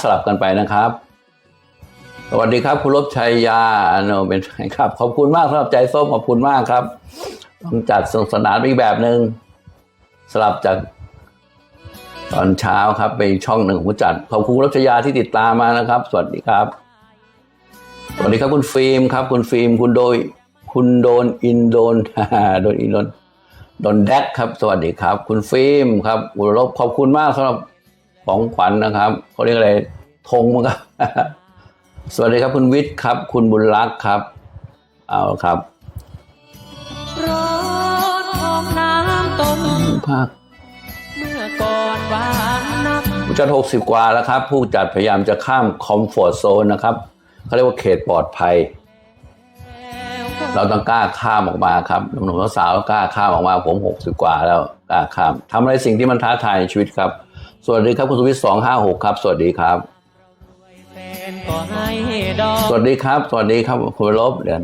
สลับกันไปนะครับ สวัสดีครับ คุณลบชัยยาโนเป็นไงครับ ขอบคุณมากสำหรับใจส้มขอบคุณมากครับต้องจัดสนุกสนานอีกแบบหนึ่งสลับจากตอนเช้าครับไปช่องหนึ่งของผู้จัดขอบคุณคุณลบชัยาที่ติดตามมานะครับ สวัสดีครับ สวัสดีครับคุณฟิล์มครับ คุณฟิล์มคุณโดย คุณโดนอินโดนโดนอินโดนโดนแดกครับ สวัสดีครับ คุณฟิล์มครับคุณลบขอบคุณมากสำหรับ ของขวัญนะครับเขาเรียกอะไรธงมั้งครับ สวัสดีครับคุณวิทย์ครับ คุณบุญรักษ์ครับ เอาครับร้อนของน้ำต้มภาคเมื่อก่อนหวานนักผู้จัดหกสิบกว่าแล้วครับ ผู้จัดพยายามจะข้ามคอมฟอร์ z โซนนะครับเขาเรียกว่าเขตปลอดภัย เราต้องกล้าข้ามออกมาครับหนุ่มๆสาวๆกล้าข้ามออกมาผมหกสิบกว่าแล้วกล้าข้ามทำอะไรสิ่งที่มันท้าทายในชีวิตครับ สวัสดีครับคุณสุวิทย์สองห้าหกครับ สวัสดีครับ สวัสดีครับ สวัสดีครับคุณลบเดี๋ยว